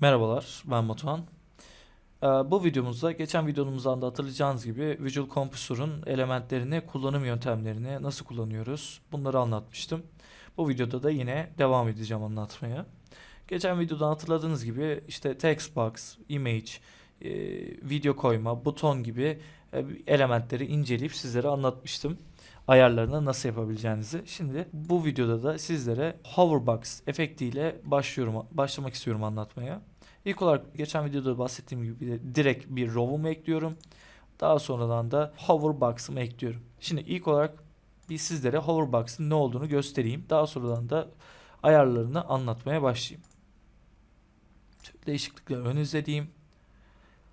Merhabalar, ben Batuhan. Ee, bu videomuzda geçen videomuzdan da hatırlayacağınız gibi Visual Composer'ın elementlerini, kullanım yöntemlerini nasıl kullanıyoruz bunları anlatmıştım. Bu videoda da yine devam edeceğim anlatmaya. Geçen videoda hatırladığınız gibi işte text box, image, e, video koyma, buton gibi e, elementleri inceleyip sizlere anlatmıştım. Ayarlarını nasıl yapabileceğinizi. Şimdi bu videoda da sizlere hoverbox efektiyle başlıyorum, başlamak istiyorum anlatmaya. İlk olarak geçen videoda bahsettiğim gibi direkt bir row'umu ekliyorum. Daha sonradan da hoverbox'ımı ekliyorum. Şimdi ilk olarak bir sizlere hoverbox'ın ne olduğunu göstereyim. Daha sonradan da ayarlarını anlatmaya başlayayım. Şöyle değişiklikler ön izlediğim.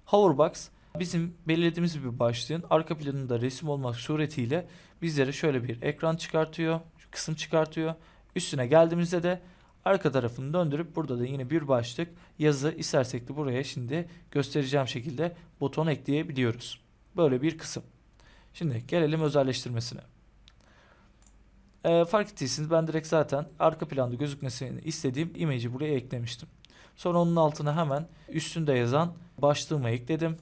Hoverbox bizim belirlediğimiz bir başlığın arka planında resim olmak suretiyle bizlere şöyle bir ekran çıkartıyor, kısım çıkartıyor. Üstüne geldiğimizde de arka tarafını döndürüp burada da yine bir başlık yazı istersek de buraya şimdi göstereceğim şekilde buton ekleyebiliyoruz. Böyle bir kısım. Şimdi gelelim özelleştirmesine. Ee, fark ettiyseniz ben direkt zaten arka planda gözükmesini istediğim image'i buraya eklemiştim. Sonra onun altına hemen üstünde yazan başlığımı ekledim.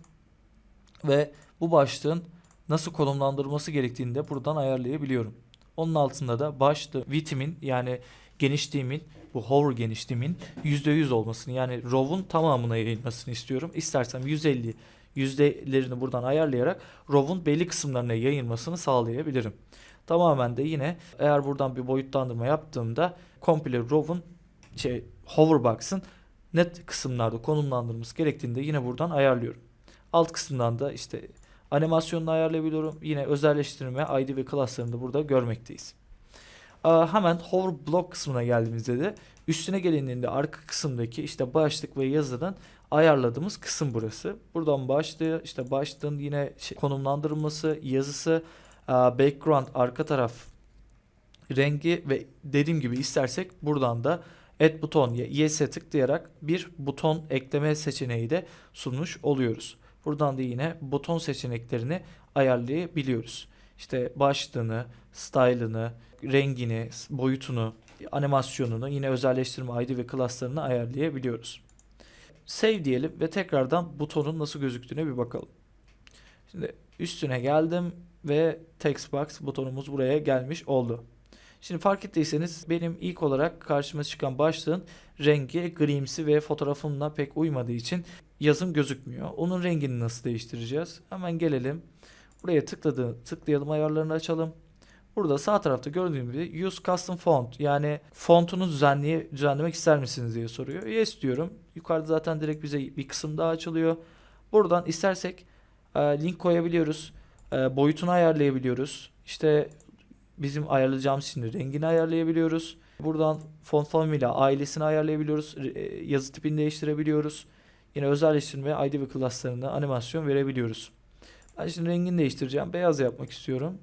Ve bu başlığın nasıl konumlandırılması gerektiğini de buradan ayarlayabiliyorum. Onun altında da başlığı width'imin yani genişliğimin bu hover genişliğimin %100 olmasını yani row'un tamamına yayılmasını istiyorum. İstersem 150 yüzdelerini buradan ayarlayarak row'un belli kısımlarına yayılmasını sağlayabilirim. Tamamen de yine eğer buradan bir boyutlandırma yaptığımda komple row'un şey hoverbox'ın net kısımlarda konumlandırılması gerektiğinde yine buradan ayarlıyorum. Alt kısımdan da işte animasyonunu ayarlayabiliyorum. Yine özelleştirme, ID ve class'larını da burada görmekteyiz. Hemen hover block kısmına geldiğimizde de üstüne gelindiğinde arka kısımdaki işte başlık ve yazıdan ayarladığımız kısım burası. Buradan başlığı işte başlığın yine şey, konumlandırılması, yazısı, background arka taraf rengi ve dediğim gibi istersek buradan da add buton yes'e tıklayarak bir buton ekleme seçeneği de sunmuş oluyoruz. Buradan da yine buton seçeneklerini ayarlayabiliyoruz. İşte başlığını, style'ını, rengini, boyutunu, animasyonunu yine özelleştirme ID ve class'larını ayarlayabiliyoruz. Save diyelim ve tekrardan butonun nasıl gözüktüğüne bir bakalım. Şimdi üstüne geldim ve text box butonumuz buraya gelmiş oldu. Şimdi fark ettiyseniz benim ilk olarak karşıma çıkan başlığın rengi grimsi ve fotoğrafımla pek uymadığı için yazım gözükmüyor. Onun rengini nasıl değiştireceğiz? Hemen gelelim. Buraya tıkladı, tıklayalım ayarlarını açalım. Burada sağ tarafta gördüğüm gibi use custom font yani fontunu düzenleye, düzenlemek ister misiniz diye soruyor. Yes diyorum. Yukarıda zaten direkt bize bir kısım daha açılıyor. Buradan istersek e, link koyabiliyoruz. E, boyutunu ayarlayabiliyoruz. İşte bizim ayarlayacağımız şimdi rengini ayarlayabiliyoruz. Buradan font family ailesini ayarlayabiliyoruz. E, yazı tipini değiştirebiliyoruz. Yine özelleştirme ID ve class'larına animasyon verebiliyoruz. Ben şimdi rengini değiştireceğim. Beyaz yapmak istiyorum.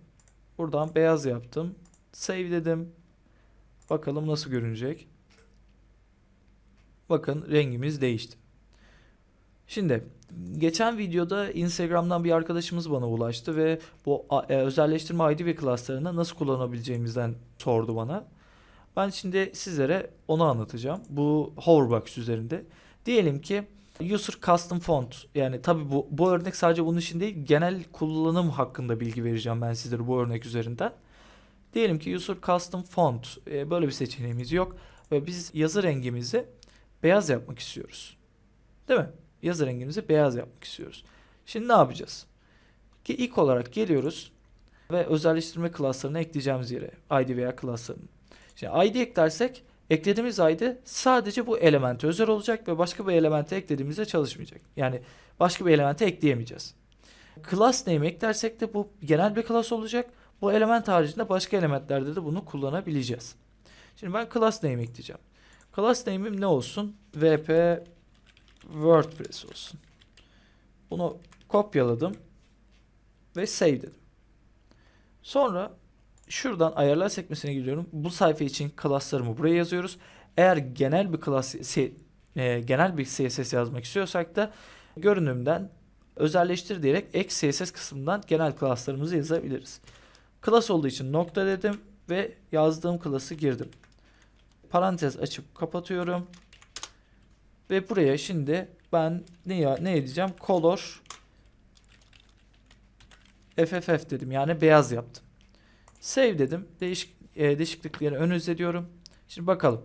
Buradan beyaz yaptım. Save dedim. Bakalım nasıl görünecek. Bakın rengimiz değişti. Şimdi geçen videoda Instagram'dan bir arkadaşımız bana ulaştı ve bu e, özelleştirme ID ve class'larını nasıl kullanabileceğimizden sordu bana. Ben şimdi sizlere onu anlatacağım. Bu Hoverbox üzerinde. Diyelim ki User Custom Font yani tabi bu, bu örnek sadece bunun için değil genel kullanım hakkında bilgi vereceğim ben sizlere bu örnek üzerinden. Diyelim ki User Custom Font e, böyle bir seçeneğimiz yok ve biz yazı rengimizi beyaz yapmak istiyoruz. Değil mi? Yazı rengimizi beyaz yapmak istiyoruz. Şimdi ne yapacağız? Ki ilk olarak geliyoruz ve özelleştirme klaslarını ekleyeceğimiz yere ID veya klaslarını. Şimdi ID eklersek eklediğimiz ID sadece bu elemente özel olacak ve başka bir elemente eklediğimizde çalışmayacak. Yani başka bir elemente ekleyemeyeceğiz. Class name eklersek de bu genel bir class olacak. Bu element haricinde başka elementlerde de bunu kullanabileceğiz. Şimdi ben class name ekleyeceğim. Class name'im ne olsun? VP WordPress olsun. Bunu kopyaladım ve save dedim. Sonra şuradan ayarlar sekmesine giriyorum. Bu sayfa için class'larımı buraya yazıyoruz. Eğer genel bir class e, genel bir CSS yazmak istiyorsak da görünümden özelleştir diyerek ek CSS kısmından genel class'larımızı yazabiliriz. Class olduğu için nokta dedim ve yazdığım class'ı girdim. Parantez açıp kapatıyorum. Ve buraya şimdi ben ne ya ne edeceğim? Color FFF dedim. Yani beyaz yaptım. Save dedim. Değişik e, değişiklikleri ön yüz ediyorum. Şimdi bakalım.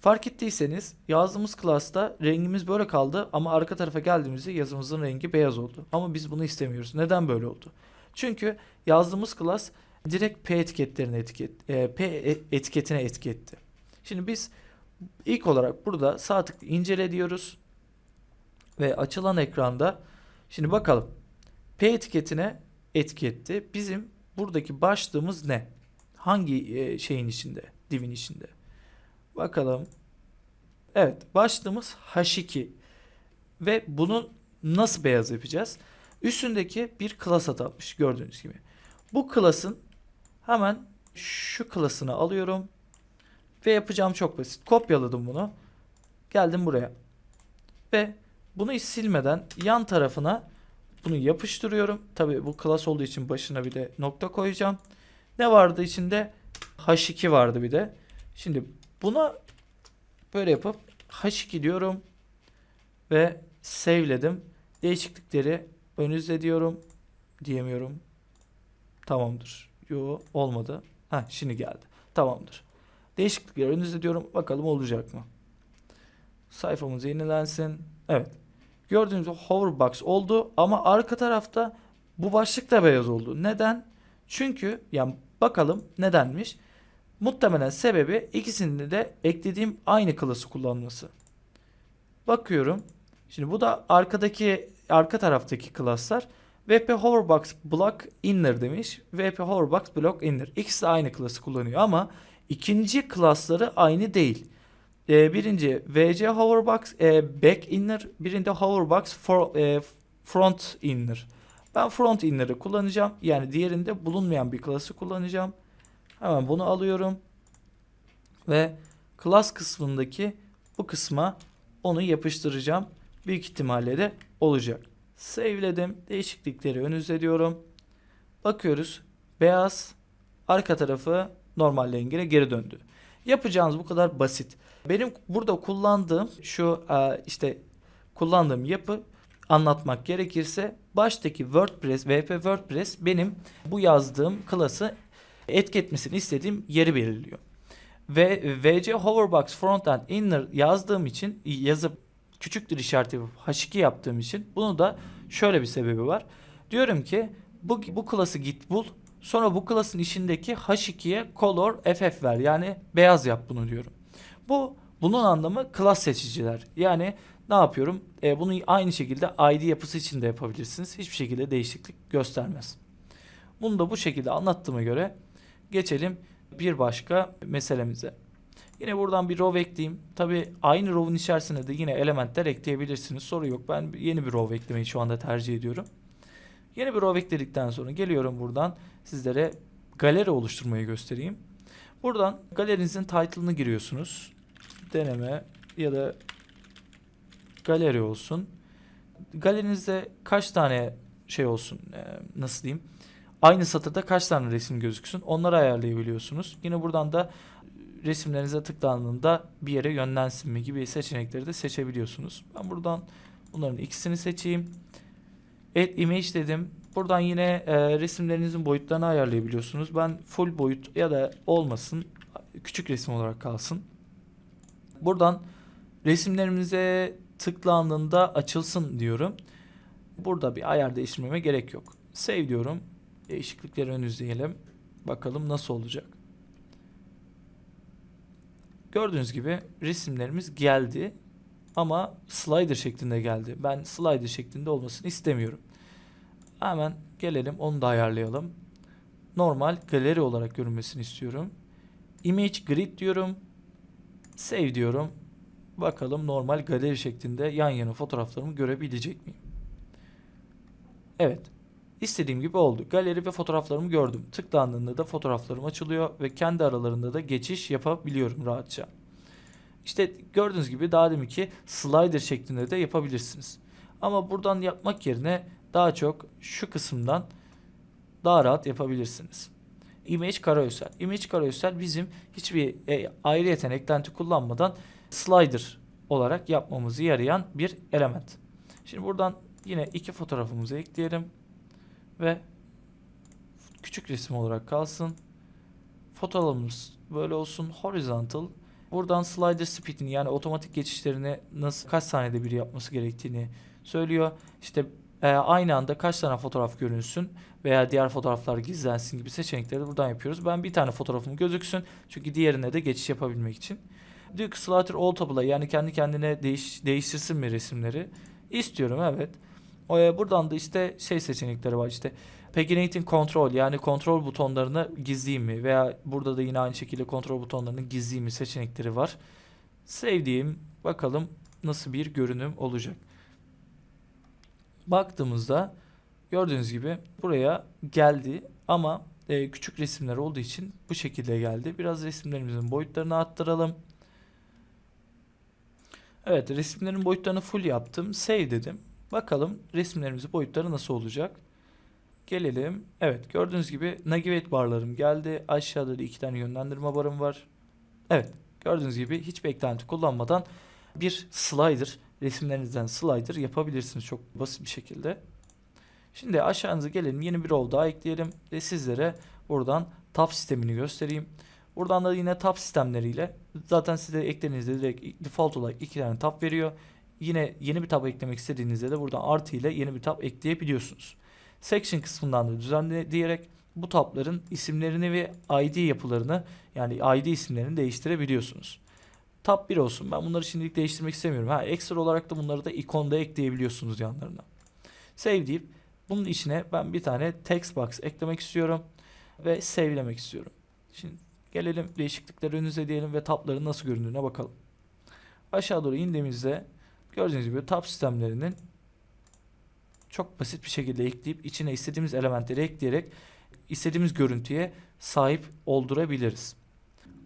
Fark ettiyseniz yazdığımız klasta rengimiz böyle kaldı ama arka tarafa geldiğimizde yazımızın rengi beyaz oldu. Ama biz bunu istemiyoruz. Neden böyle oldu? Çünkü yazdığımız klas direkt P etiketlerine etiket e, P e- etiketine etiketti. Şimdi biz ilk olarak burada sağ tık incele diyoruz ve açılan ekranda şimdi bakalım P etiketine etiketti. Bizim buradaki başlığımız ne? Hangi e, şeyin içinde? Divin içinde. Bakalım. Evet, başlığımız H2. Ve bunu nasıl beyaz yapacağız? Üstündeki bir klas atanmış gördüğünüz gibi. Bu klasın hemen şu klasını alıyorum ve yapacağım çok basit. Kopyaladım bunu. Geldim buraya. Ve bunu hiç silmeden yan tarafına bunu yapıştırıyorum. Tabii bu klas olduğu için başına bir de nokta koyacağım. Ne vardı içinde? H2 vardı bir de. Şimdi buna böyle yapıp H2 diyorum ve save'ledim. Değişiklikleri ön yüzde diyorum diyemiyorum. Tamamdır. Yo olmadı. Ha şimdi geldi. Tamamdır. Değişiklikleri ön yüzde diyorum. Bakalım olacak mı? Sayfamız yenilensin. Evet. Gördüğünüz hoverbox oldu ama arka tarafta bu başlık da beyaz oldu. Neden? Çünkü yani bakalım nedenmiş. Muhtemelen sebebi ikisinde de eklediğim aynı klası kullanması. Bakıyorum. Şimdi bu da arkadaki arka taraftaki klaslar. VP Hoverbox Block Inner demiş. VP Hoverbox Block Inner. İkisi de aynı klası kullanıyor ama ikinci klasları aynı değil. Ee, birinci VC Hoverbox e, Back Inner. Birinde Hoverbox for, e, Front Inner. Ben Front Inner'ı kullanacağım. Yani diğerinde bulunmayan bir klası kullanacağım. Hemen bunu alıyorum. Ve class kısmındaki bu kısma onu yapıştıracağım. Büyük ihtimalle de olacak. Save'ledim. Değişiklikleri ön yüz ediyorum. Bakıyoruz. Beyaz arka tarafı normal rengine geri döndü. Yapacağınız bu kadar basit. Benim burada kullandığım şu e, işte kullandığım yapı anlatmak gerekirse baştaki WordPress, VP WordPress benim bu yazdığım klası etki etmesini istediğim yeri belirliyor. Ve VC Hoverbox Frontend Inner yazdığım için yazıp küçüktür işareti yapıp H2 yaptığım için bunu da şöyle bir sebebi var. Diyorum ki bu, bu klası git bul. Sonra bu klasın içindeki H2'ye color FF ver. Yani beyaz yap bunu diyorum. Bu bunun anlamı klas seçiciler. Yani ne yapıyorum? E, bunu aynı şekilde ID yapısı için de yapabilirsiniz. Hiçbir şekilde değişiklik göstermez. Bunu da bu şekilde anlattığıma göre geçelim bir başka meselemize. Yine buradan bir row ekleyeyim. Tabi aynı row'un içerisine de yine elementler ekleyebilirsiniz. Soru yok. Ben yeni bir row eklemeyi şu anda tercih ediyorum. Yeni bir row ekledikten sonra geliyorum buradan sizlere galeri oluşturmayı göstereyim. Buradan galerinizin title'ını giriyorsunuz. Deneme ya da galeri olsun. Galerinizde kaç tane şey olsun e, nasıl diyeyim aynı satırda kaç tane resim gözüksün onları ayarlayabiliyorsunuz. Yine buradan da resimlerinize tıklandığında bir yere yönlensin mi gibi seçenekleri de seçebiliyorsunuz. Ben buradan bunların ikisini seçeyim. Add image dedim. Buradan yine e, resimlerinizin boyutlarını ayarlayabiliyorsunuz. Ben full boyut ya da olmasın küçük resim olarak kalsın. Buradan resimlerimize tıklandığında açılsın diyorum. Burada bir ayar değiştirmeme gerek yok. Save diyorum. Değişiklikleri ön izleyelim. Bakalım nasıl olacak. Gördüğünüz gibi resimlerimiz geldi. Ama slider şeklinde geldi. Ben slider şeklinde olmasını istemiyorum. Hemen gelelim onu da ayarlayalım. Normal galeri olarak görünmesini istiyorum. Image grid diyorum. Save diyorum. Bakalım normal galeri şeklinde yan yana fotoğraflarımı görebilecek miyim? Evet. İstediğim gibi oldu. Galeri ve fotoğraflarımı gördüm. Tıklandığında da fotoğraflarım açılıyor ve kendi aralarında da geçiş yapabiliyorum rahatça. İşte gördüğünüz gibi daha demin ki slider şeklinde de yapabilirsiniz. Ama buradan yapmak yerine daha çok şu kısımdan daha rahat yapabilirsiniz. Image karaörsel. Image karaörsel bizim hiçbir e, ayrı yetenek eklenti kullanmadan slider olarak yapmamızı yarayan bir element. Şimdi buradan yine iki fotoğrafımızı ekleyelim ve küçük resim olarak kalsın. Fotoğrafımız böyle olsun. Horizontal. Buradan slider speed'ini yani otomatik geçişlerini nasıl kaç saniyede bir yapması gerektiğini söylüyor. İşte e, aynı anda kaç tane fotoğraf görünsün veya diğer fotoğraflar gizlensin gibi seçenekleri buradan yapıyoruz. Ben bir tane fotoğrafım gözüksün çünkü diğerine de geçiş yapabilmek için. Ki Slaughter All Table'a yani kendi kendine değiş, değiştirsin mi resimleri? İstiyorum evet. E, buradan da işte şey seçenekleri var işte Paginating Control yani kontrol butonlarını gizleyeyim mi veya burada da yine aynı şekilde kontrol butonlarını gizleyeyim mi seçenekleri var. Sevdiğim bakalım nasıl bir görünüm olacak. Baktığımızda gördüğünüz gibi buraya geldi ama e, küçük resimler olduğu için bu şekilde geldi. Biraz resimlerimizin boyutlarını arttıralım. Evet resimlerin boyutlarını full yaptım. Save dedim. Bakalım resimlerimizin boyutları nasıl olacak. Gelelim. Evet gördüğünüz gibi navigate barlarım geldi. Aşağıda da iki tane yönlendirme barım var. Evet gördüğünüz gibi hiç beklenti kullanmadan bir slider resimlerinizden slider yapabilirsiniz çok basit bir şekilde. Şimdi aşağınıza gelelim yeni bir row daha ekleyelim ve sizlere buradan tab sistemini göstereyim. Buradan da yine tab sistemleriyle zaten size eklediğinizde direkt default olarak iki tane tab veriyor. Yine yeni bir tab eklemek istediğinizde de buradan artı ile yeni bir tab ekleyebiliyorsunuz. Section kısmından da düzenle diyerek bu tabların isimlerini ve ID yapılarını yani ID isimlerini değiştirebiliyorsunuz. Tab 1 olsun. Ben bunları şimdilik değiştirmek istemiyorum. Ha ekstra olarak da bunları da ikonda ekleyebiliyorsunuz yanlarına. Save deyip bunun içine ben bir tane text box eklemek istiyorum ve save'lemek istiyorum. Şimdi gelelim değişiklikleri önünüze diyelim ve tabların nasıl göründüğüne bakalım. Aşağı doğru indiğimizde gördüğünüz gibi tab sistemlerinin çok basit bir şekilde ekleyip içine istediğimiz elementleri ekleyerek istediğimiz görüntüye sahip oldurabiliriz.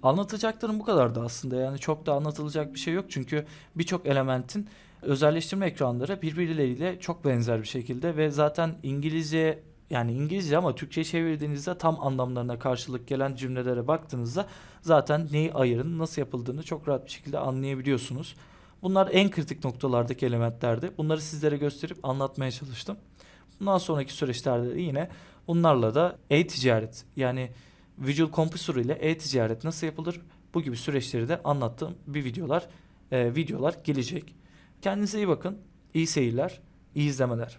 Anlatacaklarım bu kadardı aslında yani çok da anlatılacak bir şey yok çünkü birçok elementin özelleştirme ekranları birbirleriyle çok benzer bir şekilde ve zaten İngilizce yani İngilizce ama Türkçe çevirdiğinizde tam anlamlarına karşılık gelen cümlelere baktığınızda zaten neyi ayırın nasıl yapıldığını çok rahat bir şekilde anlayabiliyorsunuz. Bunlar en kritik noktalardaki elementlerdi. Bunları sizlere gösterip anlatmaya çalıştım. Bundan sonraki süreçlerde de yine bunlarla da e-ticaret yani Visual Composer ile e-ticaret nasıl yapılır bu gibi süreçleri de anlattığım bir videolar e, videolar gelecek. Kendinize iyi bakın. İyi seyirler, iyi izlemeler.